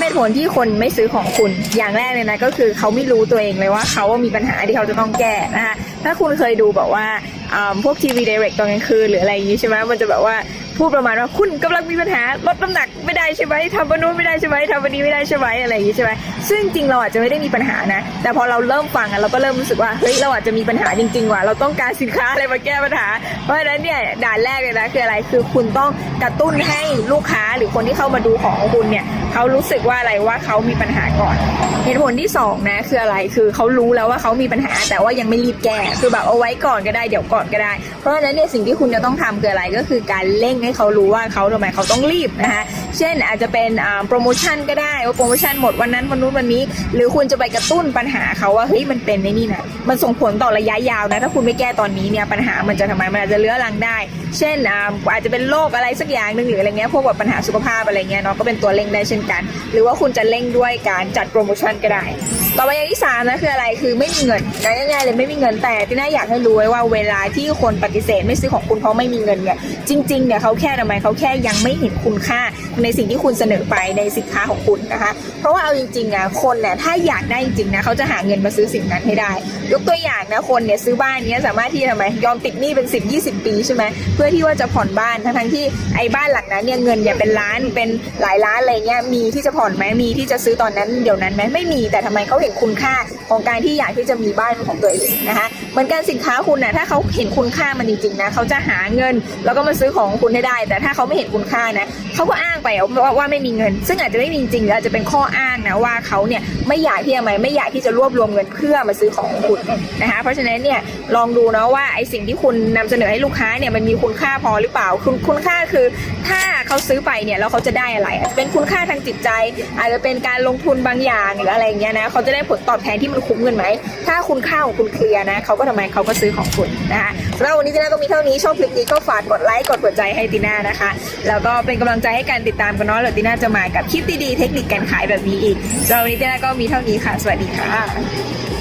เหตุผลที่คนไม่ซื้อของคุณ อย่างแรกเลยนะก็คือเขาไม่รู้ตัวเองเลยว่าเขามีปัญหาที่เขาจะต้องแก้นะคะถ้าคุณเคยดูแบบว่าอ่าพวกทีวีเดเรกตอนกลางคืนหรืออะไรอย่างนี้ใช่ไหมมันจะแบบว่า พูดประมาณว่าคุณกำลังมีปัญหาลดน้ำหนักไม่ได้ใช่ไหมทำอันนู้นไม่ได้ใช่ไหมทำอันนี้ไม่ได้ใช่ไหมอะไรอย่างนี้ใช่ไหมซึ่งจริงเราอาจจะไม่ได้มีปัญหานะ แต่พอเราเริ่มฟังอะเราก็เริ่มรู้สึกว่าเฮ้ยเราอาจจะมีปัญหาจริง ๆ ว่ะเราต้องการสินค้าอะไรมาแก้ปัญหา เพราะฉะนั้นเนี่ยด่านแรกเลยนะคืออะไรคือคุณต้องกระตุ้นให้ลูกค้าหรือคนที่เข้ามาดูของของคุณเนี่ยเขารู้สึกว่าอะไรว่าเขามีปัญหาก่อนเหตุผลที่สองนะคืออะไรคือเขารู้แล้วว่าเขามีปัญหา แต่ว่ายังไม่รีบแก้คือแบบเอาไว้ก่อนก็ได้เดี๋ยวก่อนก็ได้ เพราะฉะนั้นเนี่ยสิ่งที่คุณจะต้องทำคืออะไรก็คือการเร่งให้เขารู้ว่าเขาทำไมเขาต้องรีบนะคะเช่นอาจจะเป็นโปรโมชั่นก็ได้ว่าโปรโมชั่นหมดวันนั้นวันนู้นวันนี้ หรือคุณจะไปกระตุ้นปัญหาเขาว่าเฮ้ยมันเป็นในนี่นะมันส่งผลต่อระยะยาวนะถ้าคุณไม่แก้ตอนนี้เนี่ยปัญหามันจะทำไมมันอาจจะเลื้อรังได้ เช่นอาจจะเป็นโรคอะไรสักอย่างหนึ่งหรืออะไรเงี้ยพวกแบบปัญหาสุขภาพอะไรเงี้ยเนาะก็เป็นตัวเร่งได้เช่นกัน หรือว่าคุณจะเร่งด้วยการจัดโปรโมชั่นก็ได้ ต่อไปอย่างที่สามนะคืออะไรคือไม่มีเงินง่ายๆเลยไม่มีเงินแต่ที่น่าอยากให้รู้ไว้ว่าเวลาที่คนปฏิเสธไม่ซื้อของคุณเพราะไม่มีเงินเนี่ยจริงๆเนี่ยเขาแค่ทำไมเขาแค่ยังไม่เห็นคุณค่าในสิ่งที่คุณเสนอไปในสินค้าของคุณนะคะ เพราะว่าเอาจริงๆอะคนเนี่ยถ้าอยากได้จริงๆนะเขาจะหาเงินมาซื้อสิ่งนั้นให้ได้ ยกตัวอย่างนะคนเนี่ยซื้อบ้านเนี้ยสามารถที่ทำไมยอมติดหนี้เป็น 10 20 ปีใช่ไหมเพื่อที่ว่าจะผ่อนบ้านทั้งๆที่ไอ้บ้านหลังนั้นเนี่ยเงินเนี่ยเป็นล้านเป็นหลายล้านอะไรเงี้ยมีที่จะผ่อนไหมมีที่จะซื้อตอนนั้นเดี๋ยวนั้นไหมไม่มีแต่ทำไมเขาเห็นคุณค่าของการที่อยากที่จะมีบ้านของตัวเองนะคะเหมือนกันสินค้าคุณนะถ้าเขาเห็นคุณค่ามันจริงๆนะเขาจะหาเงิน แล้วก็มาซื้อของคุณให้ได้ แต่ถ้าเขาไม่เห็นคุณค่านะเขาก็อ้างไปว่าว่าไม่มีเงิน ซึ่งอาจจะไม่มีจริงหรืออาจจะเป็นข้ออ้างนะว่าเขาเนี่ยไม่อยากที่จะไม่ไม่อยากที่จะรวบรวมเงินเพื่อมาซื้อของคุณนะคะเพราะฉะนั้นเนี่ยลองดูนะว่าไอสิ่งที่คุณนำเสนอให้ลูกค้าเนี่ยมันมีคุณค่าพอหรือเปล่าคุณคุณค่าคือถ้าเขาซื้อไปเนี่ยแล้วเขาจะได้อะไร เป็นคุณค่าทางจิตใจ อาจจะเป็นการลงทุนบางอย่างหรืออะไรเงี้ยนะเขาจะได้ผลตอบแทนที่มันคุ้มเงินไหม ถ้าคุณค่าของคุณเคลียร์นะเขาก็ทำไมเขาก็ซื้อของคุณนะคะสำหรับวันนี้ติน่าก็มีเท่านี้ชอบคลิปนี้ก็ฝากกดไลค์กดหัวใจให้ติน่านะคะ แล้วก็เป็นกำลังใจให้การติดตามกันเนาะแล้วติน่าจะมากับคลิปดีๆเทคนิคการขายแบบนี้อีกสำหรับวันนี้ติน่าก็มีเท่านี้ค่ะ สวัสดีค่ะ